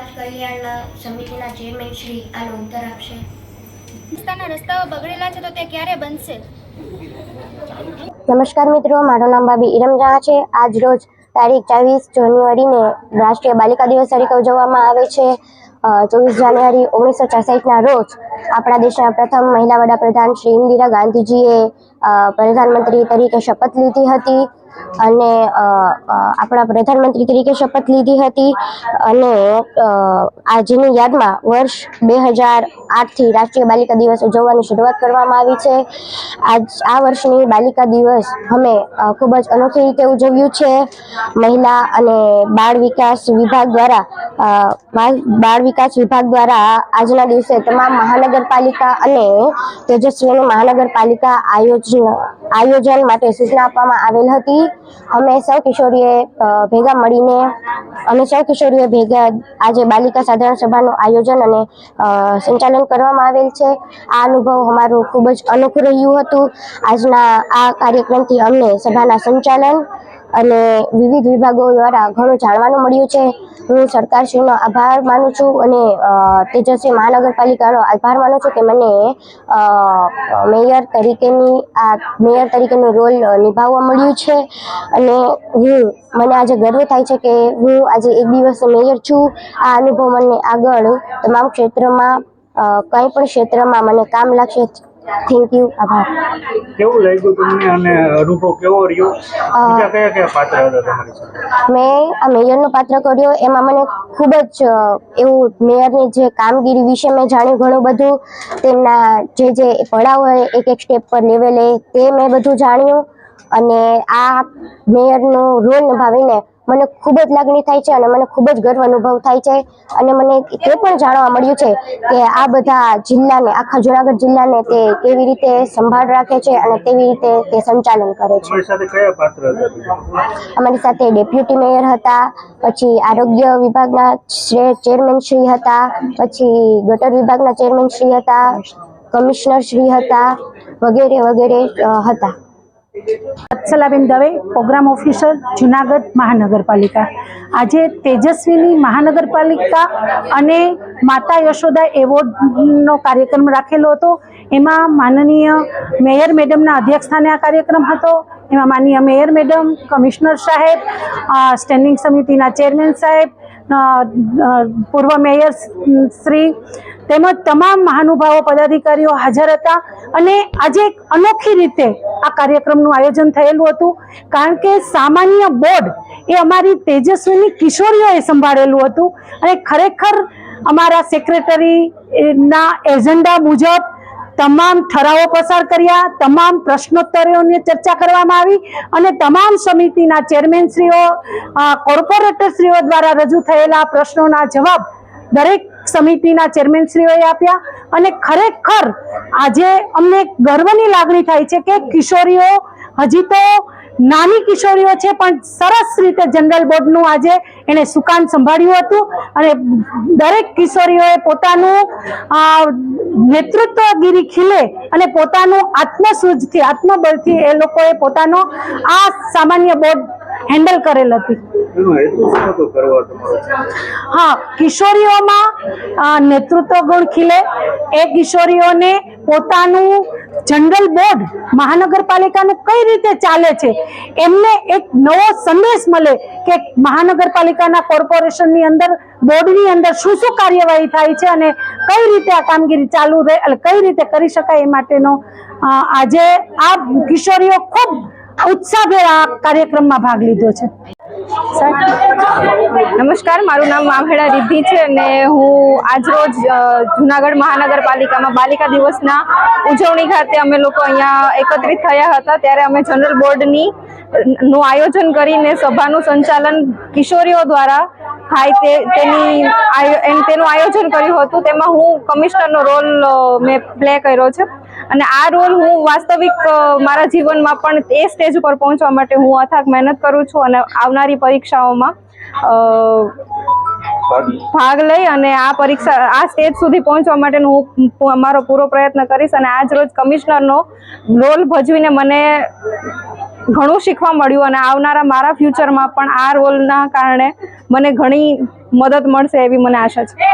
સમાજ કલ્યાણ સમિતિના ચેરમેન શ્રી આનો ઉત્તર આપશે. રસ્તાના રસ્તાઓ બગડેલા છે તો તે ક્યારે બનશે? નમસ્કાર મિત્રો મારું નામ ભાભી ઇરમજા છે. આજ રોજ તારીખ ચોવીસ જાન્યુઆરીને રાષ્ટ્રીય બાલિકા દિવસ તરીકે ઉજવવામાં આવે છે. ચોવીસ જાન્યુઆરી ઓગણીસો ચોસઠના રોજ આપણા દેશના પ્રથમ મહિલા વડાપ્રધાન શ્રી ઇન્દિરા ગાંધીજીએ પ્રધાનમંત્રી તરીકે શપથ લીધી હતી. અને આપણા પ્રધાનમંત્રી તરીકે શપથ લીધી હતી અને આજની યાદમાં વર્ષ બે હજાર આઠથી રાષ્ટ્રીય બાલિકા દિવસ ઉજવવાની શરૂઆત કરવામાં આવી છે. આજ, આ વર્ષની બાલિકા દિવસ અમે ખૂબ જ અનોખી રીતે ઉજવ્યું છે. મહિલા અને બાળ વિકાસ વિભાગ દ્વારા બાળ વિકાસ વિભાગ દ્વારા આજના દિવસે તમામ મહાનગરપાલિકા અને તેજસ્વીની મહાનગરપાલિકા આયોજન આયોજન માટે સૂચના આપવામાં આવેલ હતી. અમે સૌ કિશોરીએ ભેગા મળીને, અમે સૌ કિશોરીએ ભેગા આજે બાલિકા સાધારણ સભાનું આયોજન અને સંચાલન કરવામાં આવેલ છે. આ અનુભવ અમારું ખૂબ જ અનોખું રહ્યું હતું. આજના આ કાર્યક્રમથી અમને સભાના સંચાલન અને વિવિધ વિભાગો દ્વારા ઘણું જાણવાનું મળ્યું છે. હું સરકારશ્રીનો આભાર માનું છું અને તેજસ્વી મહાનગરપાલિકાનો આભાર માનું છું કે મને મેયર તરીકેની આ, મેયર તરીકેનો રોલ નિભાવવા મળ્યું છે. અને હું, મને આજે ગર્વ થાય છે કે હું આજે એક દિવસ મેયર છું. આ અનુભવ મને આગળ તમામ ક્ષેત્રમાં કંઈ પણ ક્ષેત્રમાં મને કામ લાગશે થેન્ક યુ આભાર કેવું લાગ્યું તમને અને અનુભવ કેવો રહ્યો? બીજા કયા કયા પાત્ર હતા તમારી સાથે? મેં આ મેયરનું પાત્ર કર્યો. એમાં મને ખૂબ જ એવું મેયરની જે કામગીરી વિશે મેં જાણ્યું ઘણું બધું તેમના જે જે પડાવ હોય એક એક સ્ટેપ પર લેવલે તે મેં બધું જાણ્યું. અને આ મેયરનો રોલ નિભાવીને મને ખૂબ જ લાગણી થાય છે અને મને ખૂબ જ ગર્વ અનુભવ થાય છે. અને મને તે પણ જાણવા મળ્યું છે કે આ બધા જિલ્લાને આખા જુનાગઢ જિલ્લાને તે કેવી રીતે સંભાળ રાખે છે અને કેવી રીતે તે સંચાલન કરે છે? અમારી સાથે ડેપ્યુટી મેયર હતા પછી આરોગ્ય વિભાગના ચેરમેન શ્રી હતા પછી ગટર વિભાગના ચેરમેન શ્રી હતા કમિશનર શ્રી હતા વગેરે વગેરે હતા. વત્સલાબેન દવે, પ્રોગ્રામ ઓફિસર, જુનાગઢ મહાનગરપાલિકા. આજે તેજસ્વીની મહાનગરપાલિકા અને માતા યશોદા એવોર્ડનો કાર્યક્રમ રાખેલો હતો. એમાં માનનીય મેયર મેડમના અધ્યક્ષસ્થાને આ કાર્યક્રમ હતો. એમાં માનનીય મેયર મેડમ, કમિશનર સાહેબ સ્ટેન્ડિંગ સમિતિના ચેરમેન સાહેબ પૂર્વ મેયર શ્રી તેમજ તમામ મહાનુભાવો પદાધિકારીઓ હાજર હતા અને આજે એક અનોખી રીતે આ કાર્યક્રમનું આયોજન થયેલું હતું. કારણ કે સામાન્ય બોર્ડ એ અમારી તેજસ્વીની કિશોરીઓએ સંભાળેલું હતું અને ખરેખર અમારા સેક્રેટરી ના એજન્ડા મુજબ તમામ ઠરાવો પસાર કર્યા, તમામ પ્રશ્નોત્તરીઓની ચર્ચા કરવામાં આવી અને તમામ સમિતિના ચેરમેનશ્રીઓ કોર્પોરેટરશ્રીઓ દ્વારા રજૂ થયેલા પ્રશ્નોના જવાબ દરેક સમિતિના ચેરમેનશ્રીઓએ આપ્યા અને ખરેખર આજે અમને ગર્વની લાગણી થાય છે કે કિશોરીઓ, હજી તો નાની કિશોરીઓ છે પણ સરસ રીતે જનરલ બોર્ડનું આજે એણે સુકાન સંભાળ્યું હતું. અને દરેક કિશોરીઓએ પોતાનું નેતૃત્વગીરી ખીલે અને પોતાનું આત્મસૂઝથી આત્મબળથી એ લોકોએ પોતાનો આ સામાન્ય બોર્ડ હેન્ડલ કરેલ હતી. હા કિશોરીઓમાં નેતૃત્વ ગુણ ખીલે. એ કિશોરીઓને પોતાનું જનરલ બોર્ડ મહાનગરપાલિકાનું કઈ રીતે ચાલે છે? એમને એક નવો સંદેશ મળે કે મહાનગરપાલિકાના કોર્પોરેશનની અંદર, બોર્ડની અંદર શું શું કાર્યવાહી થાય છે અને કઈ રીતે આ કામગીરી ચાલુ રહે કઈ રીતે કરી શકાય એ માટેનો આજે આ કિશોરીઓ ખૂબ ઉત્સાહભેર આ કાર્યક્રમમાં ભાગ લીધો છે. નમસ્કાર. મારું નામ મામહેડા રિદ્ધિ છે અને હું આજરોજ જુનાગઢ મહાનગરપાલિકામાં બાલિકા દિવસના ઉજવણી ખાતે અમે લોકો અહીંયા એકત્રિત થયા હતા. ત્યારે અમે જનરલ બોર્ડની નું આયોજન કરીને સભાનું સંચાલન કિશોરીઓ દ્વારા થાય તે, તેની તેનું આયોજન કર્યું હતું. તેમાં હું કમિશનરનો રોલ મેં પ્લે કર્યો છે. અને આ રોલ હું વાસ્તવિક મારા જીવનમાં પણ એ સ્ટેજ ઉપર પહોંચવા માટે હું અથાગ મહેનત કરું છું અને આવનારી પરીક્ષાઓમાં ભાગ લઈ અને આ પરીક્ષા, આ સ્ટેજ સુધી પહોંચવા માટેનો હું મારો પૂરો પ્રયત્ન કરીશ. અને આજ રોજ કમિશનરનો રોલ ભજવીને મને ઘણું શીખવા મળ્યું અને આવનારા મારા ફ્યુચરમાં પણ આ રોલના કારણે મને ઘણી મદદ મળશે એવી મને આશા છે.